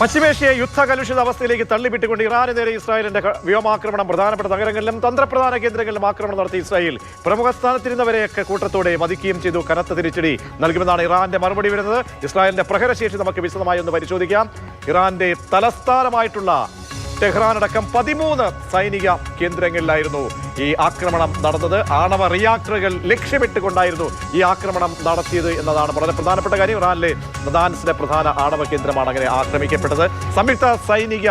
പശ്ചിമേഷ്യയെ യുദ്ധകലുഷിത അവസ്ഥയിലേക്ക് തള്ളിവിട്ടുകൊണ്ട് ഇറാന് നേരെ ഇസ്രായേലിന്റെ വ്യോമാക്രമണം പ്രധാനപ്പെട്ട നഗരങ്ങളിലും തന്ത്രപ്രധാന കേന്ദ്രങ്ങളിലും ആക്രമണം നടത്തി ഇസ്രായേൽ പ്രമുഖ സ്ഥാനത്തിരുന്നവരെയൊക്കെ കൂട്ടത്തോടെ വധിക്കുകയും ചെയ്തു. കനത്ത തിരിച്ചടി നൽകുമെന്നാണ് ഇറാന്റെ മറുപടി വരുന്നത്. ഇസ്രായേലിന്റെ പ്രഹരശേഷി നമുക്ക് വിശദമായി ഒന്ന് പരിശോധിക്കാം. ഇറാന്റെ തലസ്ഥാനമായിട്ടുള്ള ടെഹ്റാൻ അടക്കം പതിമൂന്ന് സൈനിക കേന്ദ്രങ്ങളിലായിരുന്നു ഈ ആക്രമണം നടന്നത്. ആണവ റിയാക്ടറുകൾ ലക്ഷ്യമിട്ടുകൊണ്ടായിരുന്നു ഈ ആക്രമണം നടത്തിയത് എന്നതാണ് വളരെ പ്രധാനപ്പെട്ട കാര്യം ഇറാനിലെ നദാൻസിലെ പ്രധാന ആണവ കേന്ദ്രമാണ് അങ്ങനെ ആക്രമിക്കപ്പെട്ടത്. സംയുക്ത സൈനിക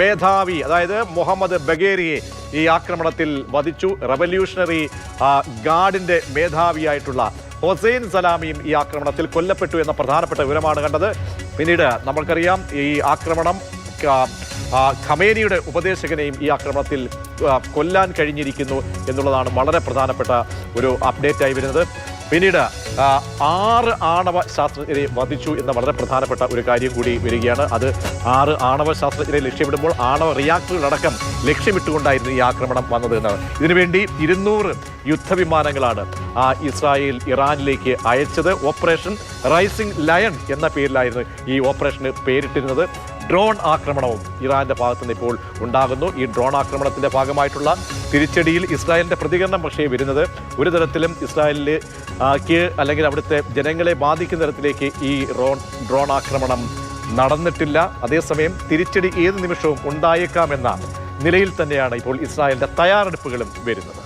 മേധാവി അതായത് മുഹമ്മദ് ബഗേരിയെ ഈ ആക്രമണത്തിൽ വധിച്ചു. റവല്യൂഷണറി ഗാർഡിന്റെ മേധാവിയായിട്ടുള്ള ഹൊസൈൻ സലാമിയും ഈ ആക്രമണത്തിൽ കൊല്ലപ്പെട്ടു എന്ന പ്രധാനപ്പെട്ട വിവരമാണ് കണ്ടത്. പിന്നീട് നമ്മൾക്കറിയാം ഈ ആക്രമണം ഖമേനിയുടെ ഉപദേശകനെയും ഈ ആക്രമണത്തിൽ കൊല്ലാൻ കഴിഞ്ഞിരിക്കുന്നു എന്നുള്ളതാണ് വളരെ പ്രധാനപ്പെട്ട ഒരു അപ്ഡേറ്റായി വരുന്നത്. പിന്നീട് ആറ് ആണവ ശാസ്ത്രജ്ഞരെ വധിച്ചു എന്ന വളരെ പ്രധാനപ്പെട്ട ഒരു കാര്യം കൂടി വരികയാണ്. അത് ആറ് ആണവ ശാസ്ത്രജ്ഞരെ ലക്ഷ്യമിടുമ്പോൾ ആണവ റിയാക്ടറുകളടക്കം ലക്ഷ്യമിട്ടുകൊണ്ടായിരുന്നു ഈ ആക്രമണം വന്നത് എന്നാണ് ഇതിനുവേണ്ടി ഇരുന്നൂറ് യുദ്ധവിമാനങ്ങളാണ് ആ ഇസ്രായേൽ ഇറാനിലേക്ക് അയച്ചത്. ഓപ്പറേഷൻ റൈസിംഗ് ലയൺ എന്ന പേരിലായിരുന്നു ഈ ഓപ്പറേഷന് പേരിട്ടിരുന്നത്. ഡ്രോൺ ആക്രമണവും ഇറാന്റെ ഭാഗത്തുനിന്ന് ഇപ്പോൾ ഉണ്ടാകുന്നു. ഈ ഡ്രോൺ ആക്രമണത്തിന്റെ ഭാഗമായിട്ടുള്ള തിരിച്ചടിയിൽ ഇസ്രായേലിന്റെ പ്രതികരണം പക്ഷേ വരുന്നത് ഒരു തരത്തിലും ഇസ്രായേലിലെ ആക്ക് അല്ലെങ്കിൽ അവിടുത്തെ ജനങ്ങളെ ബാധിക്കുന്ന തരത്തിലേക്ക് ഈ ഡ്രോൺ ഡ്രോൺ ആക്രമണം നടന്നിട്ടില്ല. അതേസമയം തിരിച്ചടി ഏത് നിമിഷവും ഉണ്ടായേക്കാമെന്ന നിലയിൽ തന്നെയാണ് ഇപ്പോൾ ഇസ്രായേലിന്റെ തയ്യാറെടുപ്പുകളും വരുന്നത്.